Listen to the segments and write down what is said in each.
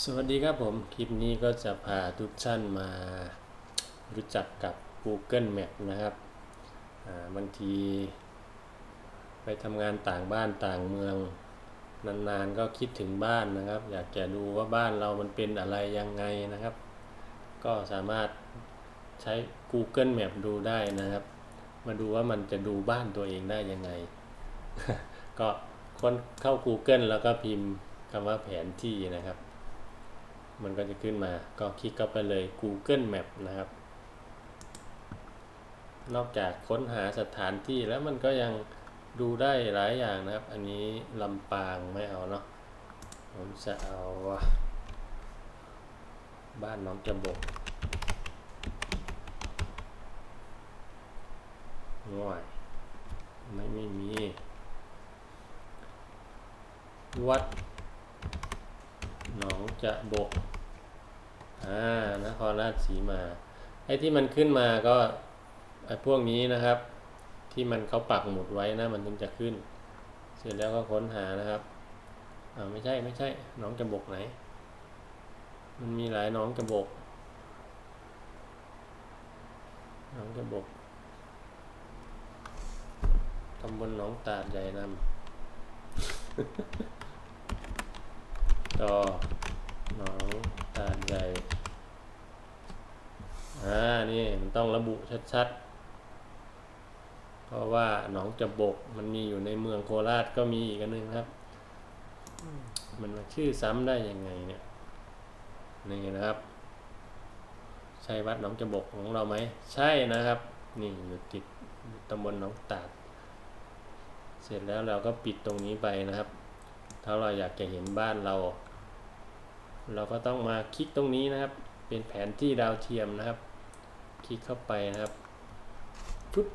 สวัสดีครับผม คลิปนี้ก็จะพาทุกท่านมารู้จักกับ Google Map นะครับบางที ไปทำงานต่างบ้านต่างเมือง นานๆก็คิดถึงบ้านนะครับ อยากจะดูว่าบ้านเรามันเป็นอะไรยังไงนะครับ ก็สามารถใช้ Google Map ดูได้นะครับ มาดูว่ามันจะดูบ้านตัวเองได้ยังไง ก็ค้นเข้า Google แล้วก็พิมพ์คำว่าแผนที่นะครับ มันก็จะขึ้นมา ก็คลิกเข้าไปเลย Google Map นะครับ นอกจากค้นหาสถานที่แล้วมันก็ยังดูได้หลายอย่างนะครับ อันนี้ลำปางไม่เอาเนาะ ผมจะเอา บ้านน้องจบกง่วยไม่ไม่มี วัด หนองจะบก อ่านครราชสีมา ไอ้ที่มันขึ้นมาก็ไอ้พวกนี้นะครับ ที่มันเขาปักหมุดไว้นะ มันถึงจะขึ้น เสร็จแล้วก็ค้นหานะครับอ่าไม่ใช่ไม่ใช่หนองจะบกไหน มันมีหลายหนองจะบกหนองจะบกตำบลหนองตาดใหญ่นำ ต่อหนองตาดใหญ่อ่านี่มันต้องระบุชัดๆ เพราะว่าหนองจบกมันมีอยู่ในเมืองโคราชก็มีอีกอันนึงครับ มันมาชื่อซ้ำได้ยังไงเนี่ยนี่นะครับ ใช่วัดหนองจบกของเราไหม ใช่นะครับ นี่อยู่ติดตำบลหนองตาด เสร็จแล้วเราก็ปิดตรงนี้ไปนะครับ ถ้าเราอยากจะเห็นบ้านเรา เราก็ต้องมาคลิกตรงนี้นะครับ เป็นแผนที่ดาวเทียมนะครับ คลิกเข้าไปนะครับปุ๊บ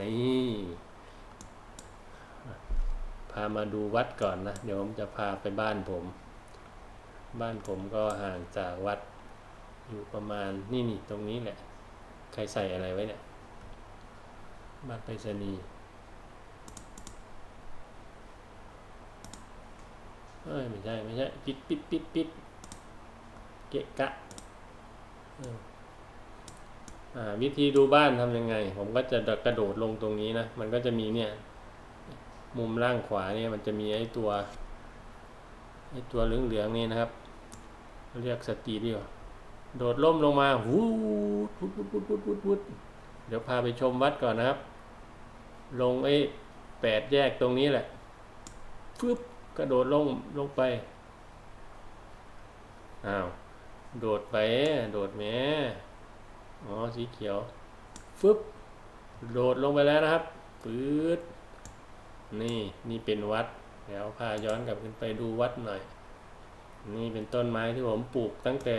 นี่พามาดูวัดก่อนนะ เดี๋ยวผมจะพาไปบ้านผม บ้านผมก็ห่างจากวัดอยู่ประมาณนี่นี่ตรงนี้แหละ ใครใส่อะไรไว้เนี่ยบัตรไปรษณีย์เอ้ยไม่ใช่ไม่ใช่ปิดปิดปิดปิด กะกะวิธีดูบ้านทำยังไง ผมก็จะกระโดดลงตรงนี้นะ มันก็จะมีเนี่ย มุมล่างขวาเนี่ยมันจะมีไอ้ตัวไอ้ตัวเหลืองๆนี่นะครับ เรียกสตีดีกว่าโดดล่มลงมาวูดวุดวุดวุดวุดวุดวุดเดี๋ยวพาไปชมวัดก่อนนะครับ ลงไอ้แปดแยกตรงนี้แหละฟึบกระโดดลงลงไปอ้าว โดดไป โดดแม่อ๋อ สีเขียว ฟึบ โดดลงไปแล้วนะครับ ปื๊ด นี่ นี่เป็นวัดเดี๋ยวพาย้อนกลับขึ้นไปดูวัดหน่อย นี่เป็นต้นไม้ที่ผมปลูกตั้งแต่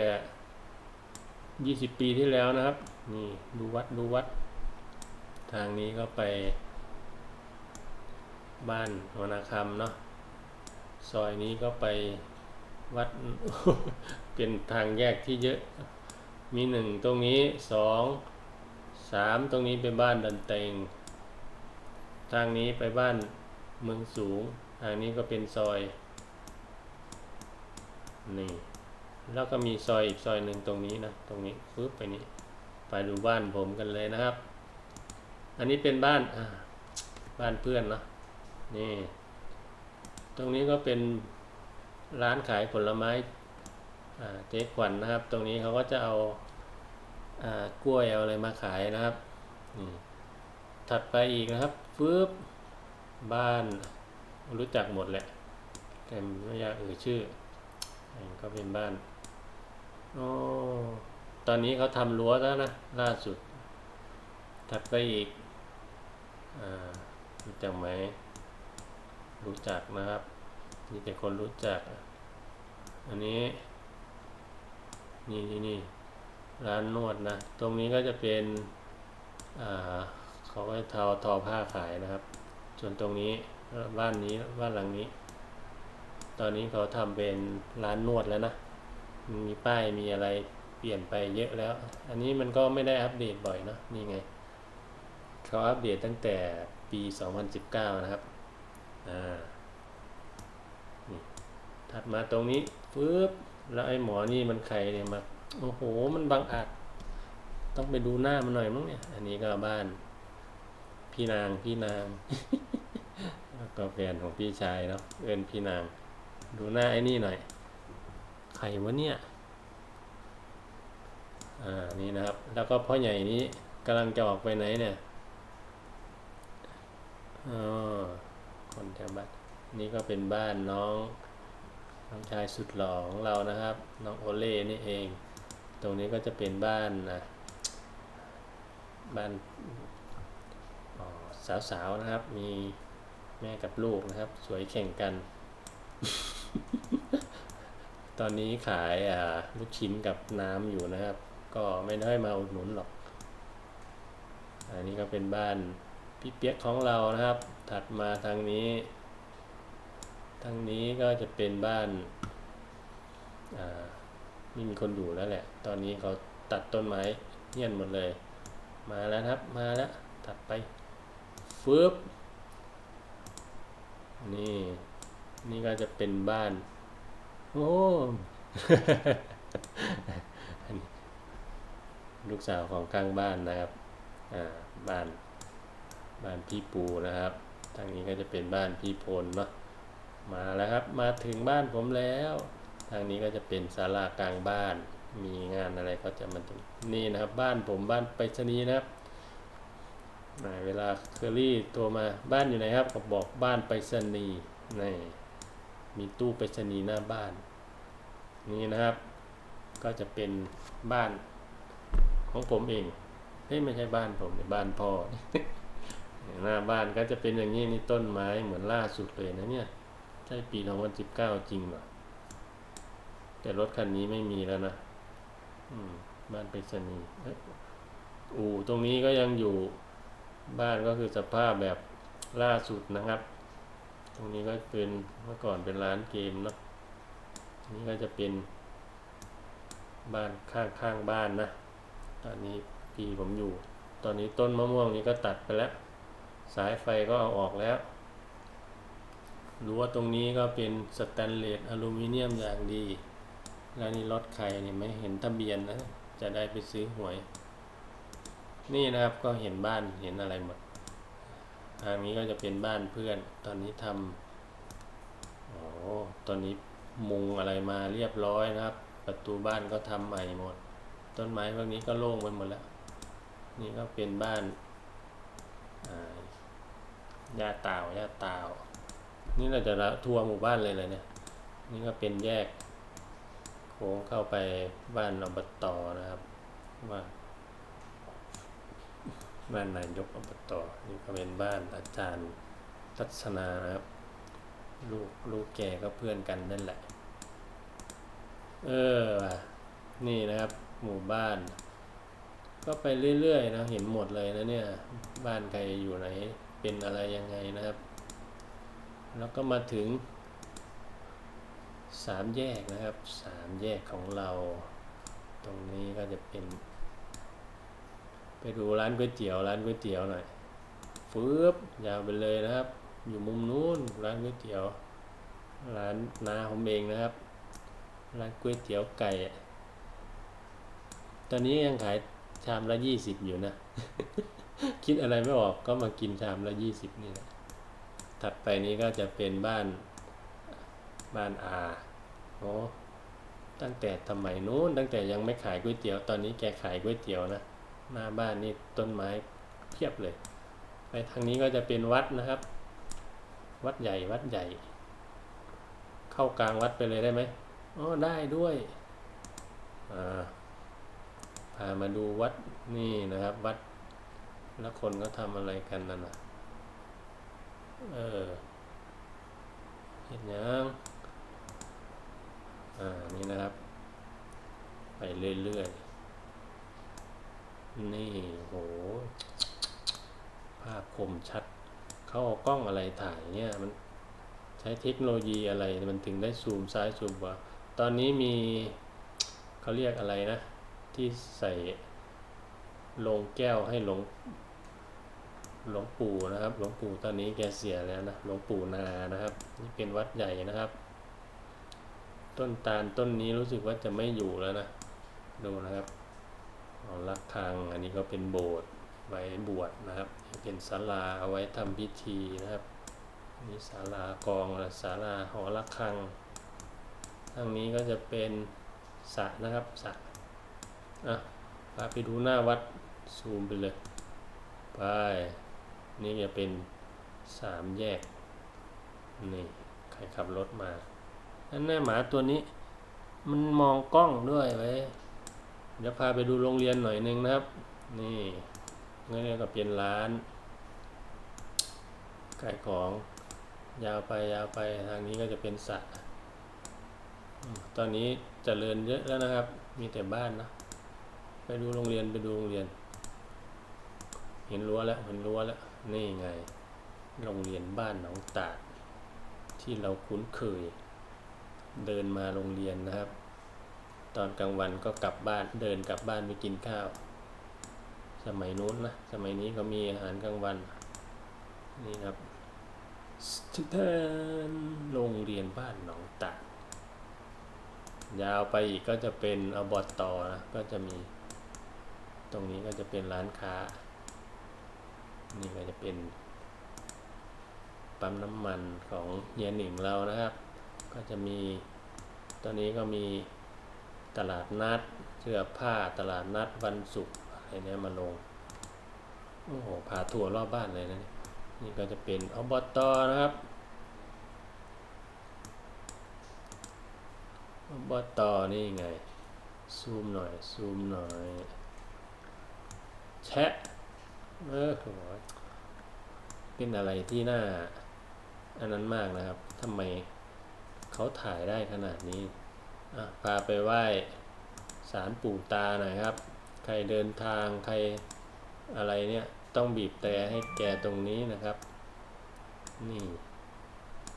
20 ปีที่แล้วนะครับ นี่ ดูวัด ดูวัด ทางนี้ก็ไป บ้านวนาคำเนาะ ซอยนี้ก็ไปวัด เป็นทางแยกที่เยอะ มีหนึ่งตรงนี้สองสามตรงนี้ไปบ้านดันเตง ทางนี้ไปบ้านเมืองสูง ทางนี้ก็เป็นซอยนี่แล้วก็มีซอยอีกซอยหนึ่งตรงนี้นะ ตรงนี้ฟึบไปนี้ ไปดูบ้านผมกันเลยนะครับ อันนี้เป็นบ้านบ้านเพื่อนเนาะนี่ ตรงนี้ก็เป็นร้านขายผลไม้ เจ๊ขวัญนนะครับ ตรงนี้เขาก็จะเอาอากล้วยเอาอะไรมาขายนะครับถัดไปอีกนะครับฟืบบ้านรู้จักหมดแหละแต่ไม่อยากเอ่ยชื่อก็เป็นบ้านโอ้ตอนนี้เขาทำรั้วแล้วนะล่าสุด ถัดไปอีกอรู้จักไหมรู้จักนะครับมีแต่คนรู้จัก อันนี้ นี่นี่นี่ร้านนวดนะ ตรงนี้ก็จะเป็นอ่าเขาก็ทอทอผ้าขายนะครับ ส่วนตรงนี้บ้านนี้บ้านหลังนี้ ตอนนี้เขาทำเป็นร้านนวดแล้วนะ มีป้ายมีอะไรเปลี่ยนไปเยอะแล้ว อันนี้มันก็ไม่ได้อัปเดตบ่อยเนอะนี่ไง เขาอัปเดตตั้งแต่ปี 2019 นะครับ อ่า นี่ ถัดมาตรงนี้ฟึบ แล้วไอ้หมอนี่มันใครเนี่ยมาโอ้โห มันบังอาจต้องไปดูหน้ามันหน่อยมั้งเนี่ย อันนี้ก็บ้าน พี่นางพี่นางแล้วก็แฟนของพี่ชายเนาะเอินพี่นาง ดูหน้าไอ้นี่หน่อย ใครวะเนี่ย อ่า นี่นะครับ แล้วก็พ่อใหญ่นี้กำลังจะออกไปไหนเนี่ยอ๋อคนแถวบ้านนี่ก็เป็นบ้านน้อง น้องชายสุดหล่อของเรานะครับ น้องโอเล่นี่เอง ตรงนี้ก็จะเป็นบ้านนะบ้านสาวๆนะครับ มีแม่กับลูกนะครับ สวยแข่งกัน ตอนนี้ขายลูกชิ้นกับน้ำอยู่นะครับ ก็ไม่ได้มาอุดหนุนหรอก อันนี้ก็เป็นบ้านพี่เปียกของเรานะครับ ถัดมาทางนี้ ทางนี้ก็จะเป็นบ้านไม่มีคนอยู่แล้วแหละ ตอนนี้เขาตัดต้นไม้เหี้ยนหมดเลย มาแล้วครับ มาแล้ว ตัดไปฟึบนี่ นี่ก็จะเป็นบ้าน โอ้ ลูกสาวของข้างบ้านนะครับ อ่า บ้าน บ้านพี่ปูนะครับ ทางนี้ก็จะเป็นบ้านพี่พลเนาะ มาแล้วครับ มาถึงบ้านผมแล้ว ทางนี้ก็จะเป็นศาลากลางบ้าน มีงานอะไรก็จะมาตรงนี่นะครับ บ้านผมบ้านไปรษณีย์นะครับอ่าเวลาเคอรี่โทรมาบ้านอยู่ไหนครับก็บอกบ้านไปรษณีย์นี่มีตู้ไปรษณีย์หน้าบ้าน นี่นะครับ ก็จะเป็นบ้านของผมเองเฮ้ยไม่ใช่บ้านผมเนี่ยบ้านพ่อหน้าบ้านก็จะเป็นอย่างนี้นี่ต้นไม้เหมือนล่าสุดเลยนะเนี่ย ใช่ปี2019 จริงเหรอ แต่รถคันนี้ไม่มีแล้วนะ อืม บ้านไปรษณีย์อู่ตรงนี้ก็ยังอยู่บ้านก็คือสภาพแบบล่าสุดนะครับ ตรงนี้ก็เป็นเมื่อก่อนเป็นร้านเกมเนาะนี่ก็จะเป็นบ้านข้างข้างบ้านนะ ตอนนี้พี่ผมอยู่ ตอนนี้ต้นมะม่วงนี้ก็ตัดไปแล้ว สายไฟก็เอาออกแล้ว รั้ว่าตรงนี้ก็เป็นสแตนเลสอลูมิเนียมอย่างดี แล้วนี่รถใครเนี่ยไม่เห็นทะเบียนนะ จะได้ไปซื้อหวย นี่นะครับก็เห็นบ้านเห็นอะไรหมดทางนี้ก็จะเป็นบ้านเพื่อน ตอนนี้ทำโอ้ตอนนี้มุงอะไรมาเรียบร้อยนะครับ ประตูบ้านก็ทำใหม่หมด ต้นไม้พวกนี้ก็โล่งไปหมดแล้ว นี่ก็เป็นบ้านอ่าย่าตาวย่าตาว นี่เราจะละทัวร์หมู่บ้านเลยเลยเนี่ย นี่ก็เป็นแยกโค้งเข้าไปบ้านอบตนะครับว่าบ้านนายกอบตนี่ก็เป็นบ้านอาจารย์ทัศนานะครับ ลูกลูกแกก็เพื่อนกันนั่นแหละ เออนี่นะครับ หมู่บ้าน ก็ไปเรื่อยๆนะเห็นหมดเลยนะเนี่ย บ้านใครอยู่ไหน เป็นอะไรยังไงนะครับ แล้วก็มาถึงสามแยกนะครับสามแยกของเรา ตรงนี้ก็จะเป็น ไปดูร้านก๋วยเตี๋ยวร้านก๋วยเตี๋ยวหน่อยฟืบยาวไปเลยนะครับ อยู่มุมนู้นร้านก๋วยเตี๋ยว ร้านนาผมเองนะครับ ร้านก๋วยเตี๋ยวไก่ ตอนนี้ยังขายชามละยี่สิบอยู่นะ คิดอะไรไม่ออกก็มากินชามละยี่สิบนี่แหละ ถัดไปนี้ก็จะเป็นบ้านบ้านอาโอ้ตั้งแต่สมัยนู้นตั้งแต่ยังไม่ขายก๋วยเตี๋ยวตอนนี้แกขายก๋วยเตี๋ยวนะหน้าบ้านนี่ต้นไม้เพียบเลย ไปทางนี้ก็จะเป็นวัดนะครับ วัดใหญ่วัดใหญ่ เข้ากลางวัดไปเลยได้ไหมอ๋อได้ด้วยอ่าพามาดูวัดนี่นะครับวัดแล้วคนก็ทำอะไรกันนั่นน่ะ เออเห็นยังอ่า นี่นะครับ ไปเรื่อยๆ นี่โห ภาพคมชัด เขาเอากล้องอะไรถ่ายเนี่ย มันใช้เทคโนโลยีอะไร มันถึงได้ซูมซ้ายซูมขวาตอนนี้มีเขาเรียกอะไรนะ ที่ใส่ลงแก้วให้หลง หลวงปู่นะครับ หลวงปู่ตอนนี้แกเสียแล้วนะ หลวงปู่นานะครับ นี่เป็นวัดใหญ่นะครับ ต้นตาลต้นนี้รู้สึกว่าจะไม่อยู่แล้วนะ ดูนะครับเอาระฆังอันนี้ก็เป็นโบสถ์ไว้บวชนะครับ เป็นศาลาเอาไว้ทำพิธีนะครับ นี่ศาลากองและศาลาหอระฆังทางนี้ก็จะเป็นสระนะครับสระอะพาไปดูหน้าวัดซูมไปเลย ไป นี่จะเป็นสามแยก นี่ ใครขับรถมาอันแน่หมาตัวนี้ มันมองกล้องด้วยไว้เดี๋ยวพาไปดูโรงเรียนหน่อยนึงนะครับ นี่นี่ก็เป็นร้านขายของ ยาวไปยาวไปทางนี้ก็จะเป็นสระตอนนี้เจริญเยอะแล้วนะครับ มีแต่บ้านนะ ไปดูโรงเรียนไปดูโรงเรียน เห็นรั้วแล้วเห็นรั้วแล้ว นี่ไง โรงเรียนบ้านหนองตาด ที่เราคุ้นเคย เดินมาโรงเรียนนะครับ ตอนกลางวันก็กลับบ้านเดินกลับบ้านไปกินข้าว สมัยนู้นนะ สมัยนี้ก็มีอาหารกลางวัน นี่ครับสถานโรงเรียนบ้านหนองตาดยาวไปอีกก็จะเป็นอบอตนะก็จะมี ตรงนี้ก็จะเป็นร้านค้า นี่ก็จะเป็นปั๊มน้ำมันของเฮียหนิงเรานะครับ ก็จะมี ตอนนี้ก็มีตลาดนัดเสื้อผ้าตลาดนัดวันศุกร์อะไรเนี้ยมาลง โอ้โหพาทัวร์รอบบ้านเลยนะนี่นี่ก็จะเป็นอบตนะครับอบตนี่ไง ซูมหน่อย ซูมหน่อย แชะ เออโหเป็นอะไรที่น่าอันนั้นมากนะครับทำไมเขาถ่ายได้ขนาดนี้อพาไปไหว้ศาลปู่ตาหน่อยครับ ใครเดินทางใครอะไรเนี่ยต้องบีบแต่ให้แกตรงนี้นะครับ นี่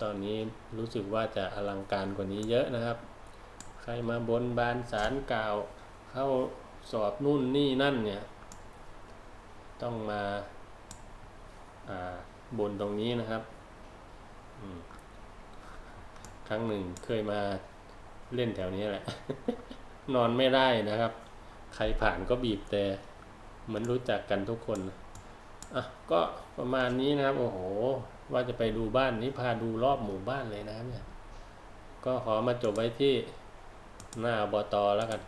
ตอนนี้รู้สึกว่าจะอลังการกว่านี้เยอะนะครับ ใครมาบนบานศาลกล่าว เข้าสอบนู่นนี่นั่นเนี่ย ต้องมาาบนตรงนี้นะครับครั้งหนึ่งเคยมาเล่นแถวนี้แหละ นอนไม่ได้นะครับ ใครผ่านก็บีบแต่เหมือนรู้จักกันทุกคนอะก็ประมาณนี้นะครับ โอ้โห ว่าจะไปดูบ้านนี้พาดูรอบหมู่บ้านเลยนะครับเนี่ยก็ขอมาจบไว้ที่หน้าบอตอแล้วกัน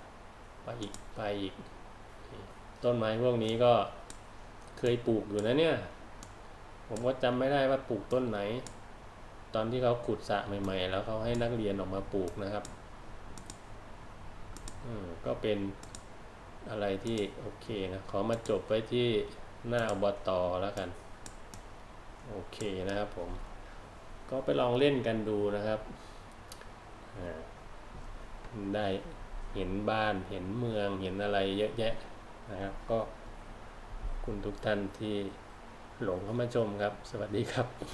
ไปอีกไปอีก ต้นไม้พวกนี้ก็ เคยปลูกอยู่นะเนี่ย ผมก็จำไม่ได้ว่าปลูกต้นไหน ตอนที่เขาขุดสระใหม่ๆ แล้วเขาให้นักเรียนออกมาปลูกนะครับอืมก็เป็นอะไรที่โอเคนะ ขอมาจบไว้ที่หน้าอบตอแล้วกัน โอเคนะครับผม ก็ไปลองเล่นกันดูนะครับอ่าได้เห็นบ้านเห็นเมืองเห็นอะไรเยอะแยะนะครับก็ คุณทุกท่านที่หลงเข้ามาชมครับ สวัสดีครับ